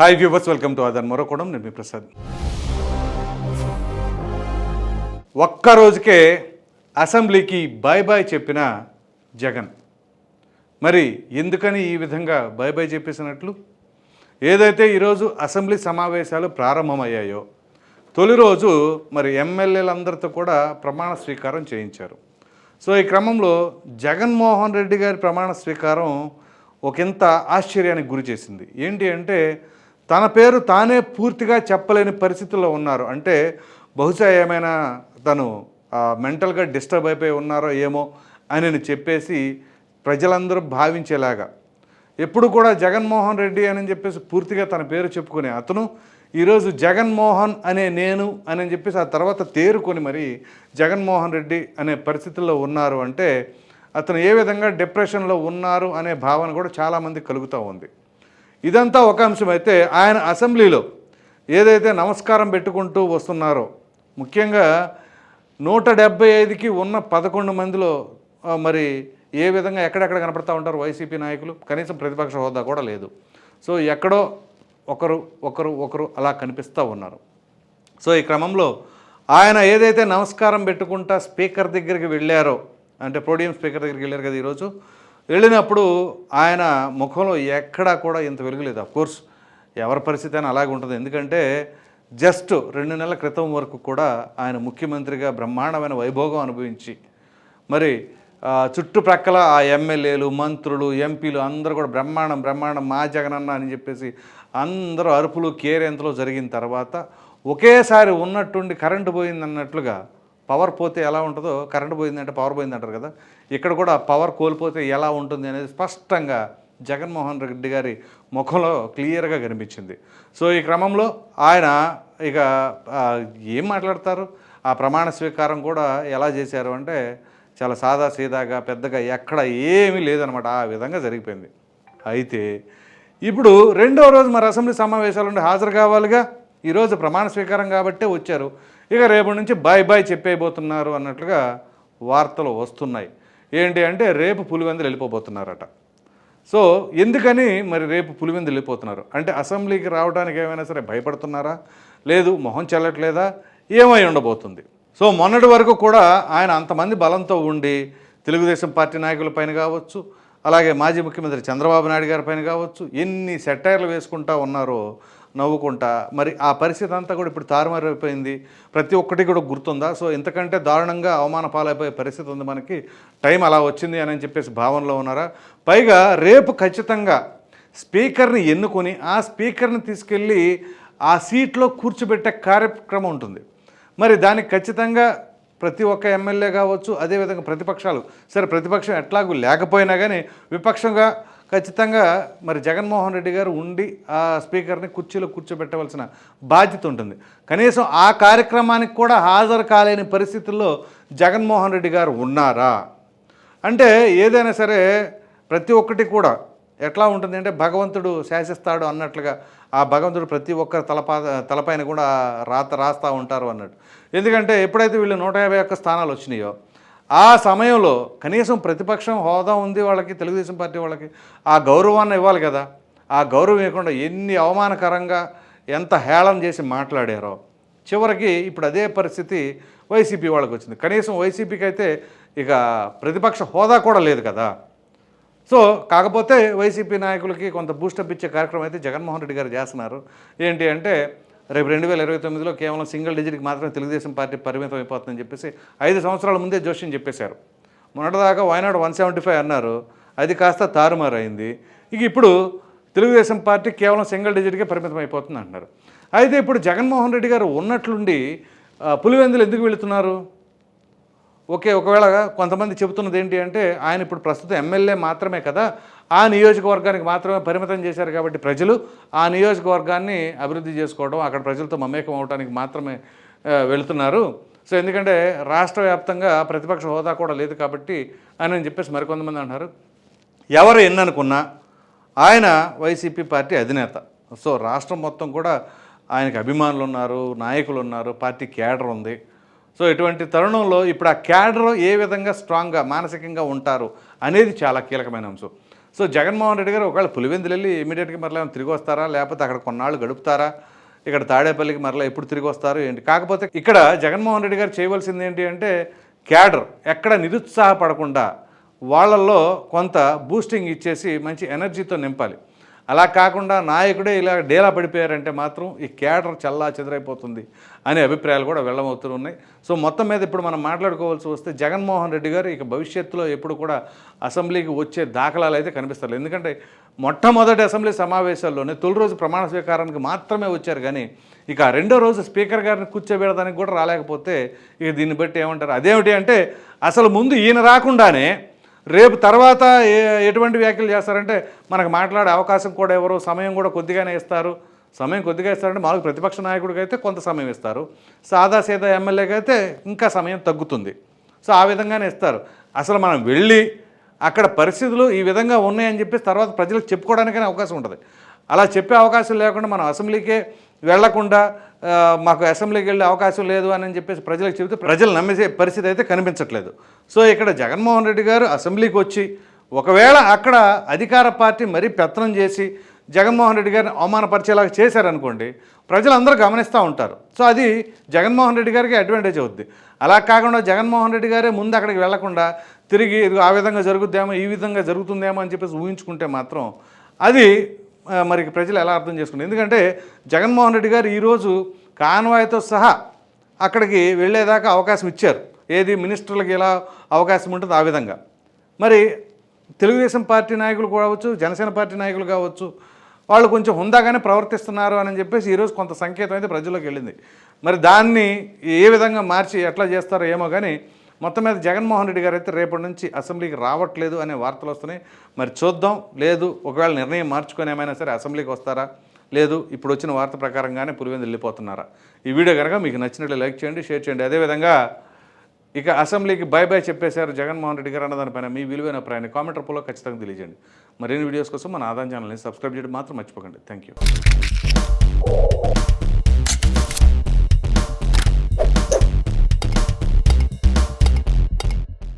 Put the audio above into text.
Hi viewers welcome to అదన్ మరొకడం నేను మీ ప్రసాద్ ఒక్క రోజుకే అసెంబ్లీకి బాయ్ బాయ్ చెప్పిన జగన్. మరి ఎందుకని ఈ విధంగా బాయ్ బాయ్ చెప్పేసినట్లు? ఏదైతే ఈరోజు అసెంబ్లీ సమావేశాలు ప్రారంభమయ్యాయో తొలి రోజు మరి ఎమ్మెల్యేలందరితో కూడా ప్రమాణ స్వీకారం చేయించారు. సో ఈ క్రమంలో జగన్మోహన్ రెడ్డి గారి ప్రమాణ స్వీకారం ఒకంత ఆశ్చర్యానికి గురి చేసింది. ఏంటి అంటే తన పేరు తానే పూర్తిగా చెప్పలేని పరిస్థితుల్లో ఉన్నారు. అంటే బహుశా ఏమైనా తను మెంటల్గా డిస్టర్బ్ అయిపోయి ఉన్నారో ఏమో అని చెప్పేసి ప్రజలందరూ భావించేలాగా. ఎప్పుడు కూడా జగన్మోహన్ రెడ్డి అని చెప్పేసి పూర్తిగా తన పేరు చెప్పుకునే అతను ఈరోజు జగన్మోహన్ అనే నేను అని చెప్పేసి ఆ తర్వాత తేరుకొని మరి జగన్మోహన్ రెడ్డి అనే పరిస్థితుల్లో ఉన్నారు. అంటే అతను ఏ విధంగా డిప్రెషన్లో ఉన్నారు అనే భావన కూడా చాలామంది కలుగుతూ ఉంది. ఇదంతా ఒక అంశం. అయితే ఆయన అసెంబ్లీలో ఏదైతే నమస్కారం పెట్టుకుంటూ వస్తున్నారో ముఖ్యంగా నూట డెబ్బై ఐదుకి ఉన్న పదకొండు మందిలో మరి ఏ విధంగా ఎక్కడెక్కడ కనపడతా ఉంటారు వైసీపీ నాయకులు? కనీసం ప్రతిపక్ష హోదా కూడా లేదు. సో ఎక్కడో ఒకరు ఒకరు ఒకరు అలా కనిపిస్తూ ఉన్నారు. సో ఈ క్రమంలో ఆయన ఏదైతే నమస్కారం పెట్టుకుంటా స్పీకర్ దగ్గరికి వెళ్ళారో అంటే ప్రోడియం స్పీకర్ దగ్గరికి వెళ్ళారు కదా ఈరోజు వెళ్ళినప్పుడు ఆయన ముఖంలో ఎక్కడా కూడా ఇంత వెలుగులేదు కోర్స్ ఎవరి పరిస్థితి అయినా అలాగే ఉంటుంది. ఎందుకంటే జస్ట్ రెండు నెలల క్రితం వరకు కూడా ఆయన ముఖ్యమంత్రిగా బ్రహ్మాండమైన వైభోగం అనుభవించి మరి చుట్టుప్రక్కల ఆ ఎమ్మెల్యేలు మంత్రులు ఎంపీలు అందరూ కూడా బ్రహ్మాండం బ్రహ్మాండం మా జగనన్న అని చెప్పేసి అందరూ అరుపులు కేరెంతలో జరిగిన తర్వాత ఒకేసారి ఉన్నట్టుండి కరెంటు పోయిందన్నట్లుగా పవర్ పోతే ఎలా ఉంటుందో కరెంటు పోయిందంటే పవర్ పోయింది అంటారు కదా. ఇక్కడ కూడా పవర్ కోల్పోతే ఎలా ఉంటుంది అనేది స్పష్టంగా జగన్మోహన్ రెడ్డి గారి ముఖంలో క్లియర్గా కనిపించింది. సో ఈ క్రమంలో ఆయన ఇక ఏం మాట్లాడతారు? ఆ ప్రమాణ స్వీకారం కూడా ఎలా చేశారు అంటే చాలా సాదా సీదాగా పెద్దగా ఎక్కడ ఏమీ లేదనమాట. ఆ విధంగా జరిగిపోయింది. అయితే ఇప్పుడు రెండో రోజు మరి అసెంబ్లీ సమావేశాలు హాజరు కావాలిగా? ఈరోజు ప్రమాణ స్వీకారం కాబట్టే వచ్చారు. ఇక రేపటి నుంచి బాయ్ బాయ్ చెప్పేయబోతున్నారు అన్నట్లుగా వార్తలు వస్తున్నాయి. ఏంటి అంటే రేపు పులివెందులు వెళ్ళిపోబోతున్నారట. సో ఎందుకని మరి రేపు పులివెందులు వెళ్ళిపోతున్నారు? అంటే అసెంబ్లీకి రావడానికి ఏమైనా సరే భయపడుతున్నారా? లేదు మొహం చెల్లట్లేదా? ఏమై ఉండబోతుంది? సో మొన్నటి వరకు కూడా ఆయన అంతమంది బలంతో ఉండి తెలుగుదేశం పార్టీ నాయకుల పైన కావచ్చు అలాగే మాజీ ముఖ్యమంత్రి చంద్రబాబు నాయుడు గారి పైన కావచ్చు ఎన్ని సెటైర్లు వేసుకుంటా ఉన్నారో నవ్వుకుంటా. మరి ఆ పరిస్థితి అంతా కూడా ఇప్పుడు తారుమారైపోయింది. ప్రతి ఒక్కటి కూడా గుర్తుందా? సో ఇంతకంటే దారుణంగా అవమాన పాలైపోయే పరిస్థితి ఉంది మనకి. టైం అలా వచ్చింది అని చెప్పేసి భావనలో ఉన్నారా? పైగా రేపు ఖచ్చితంగా స్పీకర్ని ఎన్నుకొని ఆ స్పీకర్ని తీసుకెళ్ళి ఆ సీట్లో కూర్చోబెట్టే కార్యక్రమం ఉంటుంది. మరి దానికి ఖచ్చితంగా ప్రతి ఒక్క ఎమ్మెల్యే కావచ్చు అదేవిధంగా ప్రతిపక్షాలు. సరే ప్రతిపక్షం ఎట్లాగూ లేకపోయినా కానీ విపక్షంగా ఖచ్చితంగా మరి జగన్మోహన్ రెడ్డి గారు ఉండి ఆ స్పీకర్ని కుర్చీలో కూర్చోబెట్టవలసిన బాధ్యత ఉంటుంది. కనీసం ఆ కార్యక్రమానికి కూడా హాజరు కాలేని పరిస్థితుల్లో జగన్మోహన్ రెడ్డి గారు ఉన్నారా? అంటే ఏదైనా సరే ప్రతి ఒక్కటి కూడా ఎట్లా ఉంటుంది అంటే భగవంతుడు శాసిస్తాడు అన్నట్లుగా ఆ భగవంతుడు ప్రతి ఒక్కరు తలపా తలపైన కూడా రాత రాస్తూ ఉంటారు అన్నట్టు. ఎందుకంటే ఎప్పుడైతే వీళ్ళు నూట యాభై ఒక్క స్థానాలు వచ్చినాయో ఆ సమయంలో కనీసం ప్రతిపక్షం హోదా ఉంది వాళ్ళకి తెలుగుదేశం పార్టీ వాళ్ళకి ఆ గౌరవాన్ని ఇవ్వాలి కదా. ఆ గౌరవం ఇవ్వకుండా ఎన్ని అవమానకరంగా ఎంత హేళన చేసి మాట్లాడారో. చివరికి ఇప్పుడు అదే పరిస్థితి వైసీపీ వాళ్ళకి వచ్చింది. కనీసం వైసీపీకి అయితే ఇక ప్రతిపక్ష హోదా కూడా లేదు కదా. సో కాకపోతే వైసీపీ నాయకులకి కొంత బూస్టప్ ఇచ్చే కార్యక్రమం అయితే జగన్మోహన్ రెడ్డి గారు చేస్తున్నారు. ఏంటి అంటే రేపు రెండు వేల ఇరవై తొమ్మిదిలో కేవలం సింగిల్ డిజిట్కి మాత్రమే తెలుగుదేశం పార్టీ పరిమితం అయిపోతుందని చెప్పేసి ఐదు సంవత్సరాల ముందే జోష్యం చెప్పేశారు. మొన్నటిదాకా వైనాడు వన్ సెవెంటీ ఫైవ్ అన్నారు. అది కాస్త తారుమారైంది. ఇక ఇప్పుడు తెలుగుదేశం పార్టీ కేవలం సింగిల్ డిజిట్కే పరిమితం అయిపోతుంది అంటున్నారు అయితే ఇప్పుడు జగన్మోహన్ రెడ్డి గారు ఉన్నట్లుండి పులివెందులు ఎందుకు వెళుతున్నారు? ఓకే ఒకవేళ కొంతమంది చెబుతున్నది ఏంటి అంటే ఆయన ఇప్పుడు ప్రస్తుతం ఎమ్మెల్యే మాత్రమే కదా ఆ నియోజకవర్గానికి మాత్రమే పరిమితం చేశారు కాబట్టి ప్రజలు ఆ నియోజకవర్గాన్ని అభివృద్ధి చేసుకోవడం అక్కడ ప్రజలతో మమేకం అవడానికి మాత్రమే వెళుతున్నారు. సో ఎందుకంటే రాష్ట్ర వ్యాప్తంగా ప్రతిపక్ష హోదా కూడా లేదు కాబట్టి అని చెప్పేసి మరికొంతమంది అంటున్నారు. ఎవరు ఎన్ననుకున్నా ఆయన వైసీపీ పార్టీ అధినేత. సో రాష్ట్రం మొత్తం కూడా ఆయనకి అభిమానులు ఉన్నారు నాయకులు ఉన్నారు పార్టీ కేడర్ ఉంది. సో ఇటువంటి తరుణంలో ఇప్పుడు ఆ క్యాడర్ ఏ విధంగా స్ట్రాంగ్గా మానసికంగా ఉంటారు అనేది చాలా కీలకమైన అంశం. సో జగన్మోహన్ రెడ్డి గారు ఒకవేళ పులివెందులు వెళ్ళి ఇమీడియట్గా మరలా ఏమైనా తిరిగి వస్తారా? లేకపోతే అక్కడ కొన్నాళ్ళు గడుపుతారా? ఇక్కడ తాడేపల్లికి మరలా ఎప్పుడు తిరిగి వస్తారు? ఏంటి? కాకపోతే ఇక్కడ జగన్మోహన్ రెడ్డి గారు చేయవలసింది ఏంటి అంటే క్యాడర్ ఎక్కడ నిరుత్సాహపడకుండా వాళ్ళల్లో కొంత బూస్టింగ్ ఇచ్చేసి మంచి ఎనర్జీతో నింపాలి. అలా కాకుండా నాయకుడే ఇలా డేలా పడిపోయారంటే మాత్రం ఈ కేడర్ చల్లా చెదరైపోతుంది అనే అభిప్రాయాలు కూడా వెళ్ళమవుతూ ఉన్నాయి. సో మొత్తం మీద ఇప్పుడు మనం మాట్లాడుకోవాల్సి వస్తే జగన్మోహన్ రెడ్డి గారు ఇక భవిష్యత్తులో ఎప్పుడు కూడా అసెంబ్లీకి వచ్చే దాఖలాలు అయితే కనిపిస్తారు. ఎందుకంటే మొట్టమొదటి అసెంబ్లీ సమావేశాల్లోనే తొలి రోజు ప్రమాణ స్వీకారానికి మాత్రమే వచ్చారు. కానీ ఇక రెండో రోజు స్పీకర్ గారిని కూర్చోబెడడానికి కూడా రాలేకపోతే ఇక దీన్ని బట్టి ఏమంటారు? అదేమిటి అంటే అసలు ముందు ఈయన రాకుండానే రేపు తర్వాత ఎటువంటి వ్యాఖ్యలు చేస్తారంటే మనకు మాట్లాడే అవకాశం కూడా ఎవరు సమయం కూడా కొద్దిగానే ఇస్తారు. సమయం కొద్దిగా ఇస్తారంటే మాకు ప్రతిపక్ష నాయకుడికి అయితే కొంత సమయం ఇస్తారు. సాదా సీదా ఎమ్మెల్యేకి అయితే ఇంకా సమయం తగ్గుతుంది. సో ఆ విధంగానే ఇస్తారు. అసలు మనం వెళ్ళి అక్కడ పరిస్థితులు ఈ విధంగా ఉన్నాయని చెప్పేసి తర్వాత ప్రజలకు చెప్పుకోవడానికైనా అవకాశం ఉంటుంది. అలా చెప్పే అవకాశం లేకుండా మనం అసెంబ్లీకే వెళ్ళకుండా మాకు అసెంబ్లీకి వెళ్ళే అవకాశం లేదు అని చెప్పేసి ప్రజలకు చెబితే ప్రజలు నమ్మేసే పరిస్థితి అయితే కనిపించట్లేదు. సో ఇక్కడ జగన్మోహన్ రెడ్డి గారు అసెంబ్లీకి వచ్చి ఒకవేళ అక్కడ అధికార పార్టీ మరీ పెత్తనం చేసి జగన్మోహన్ రెడ్డి గారిని అవమానపరిచేలాగా చేశారనుకోండి ప్రజలందరూ గమనిస్తూ ఉంటారు. సో అది జగన్మోహన్ రెడ్డి గారికి అడ్వాంటేజ్ అవుద్ది. అలా కాకుండా జగన్మోహన్ రెడ్డి గారే ముందు అక్కడికి వెళ్ళకుండా తిరిగి ఆ విధంగా జరుగుద్దేమో ఈ విధంగా జరుగుతుందేమో అని చెప్పేసి ఊహించుకుంటే మాత్రం అది మరి ప్రజలు ఎలా అర్థం చేసుకుంటారు ఎందుకంటే జగన్మోహన్ రెడ్డి గారు ఈరోజు కాన్వాయ్తో సహా అక్కడికి వెళ్ళేదాకా అవకాశం ఇచ్చారు. ఏది మినిస్టర్లకు ఎలా అవకాశం ఉంటుందో ఆ విధంగా. మరి తెలుగుదేశం పార్టీ నాయకులు కావచ్చు జనసేన పార్టీ నాయకులు కావచ్చు వాళ్ళు కొంచెం హుందాగానే ప్రవర్తిస్తున్నారు అని చెప్పేసి ఈరోజు కొంత సంకేతం అయితే ప్రజల్లోకి వెళ్ళింది. మరి దాన్ని ఏ విధంగా మార్చి ఎట్లా చేస్తారో ఏమో కానీ మొత్తం మీద జగన్మోహన్ రెడ్డి గారు అయితే రేపటి నుంచి అసెంబ్లీకి రావట్లేదు అనే వార్తలు వస్తున్నాయి. మరి చూద్దాం. లేదు ఒకవేళ నిర్ణయం మార్చుకొని ఏమైనా సరే అసెంబ్లీకి వస్తారా? లేదు ఇప్పుడు వచ్చిన వార్త ప్రకారంగానే పులివెందు వెళ్ళిపోతున్నారా? ఈ వీడియో కనుక మీకు నచ్చినట్లు లైక్ చేయండి షేర్ చేయండి. అదేవిధంగా ఇక అసెంబ్లీకి బై బై చెప్పేశారు జగన్మోహన్ రెడ్డి గారు అన్నదానిపైన మీ విలువైన అభిప్రాయాన్ని కామెంట్ రూపంలో ఖచ్చితంగా తెలియజేయండి. మరిన్ని వీడియోస్ కోసం మన ఆదాయం ఛానల్ని సబ్స్క్రైబ్ చేయడం మాత్రం మర్చిపోకండి. Thank you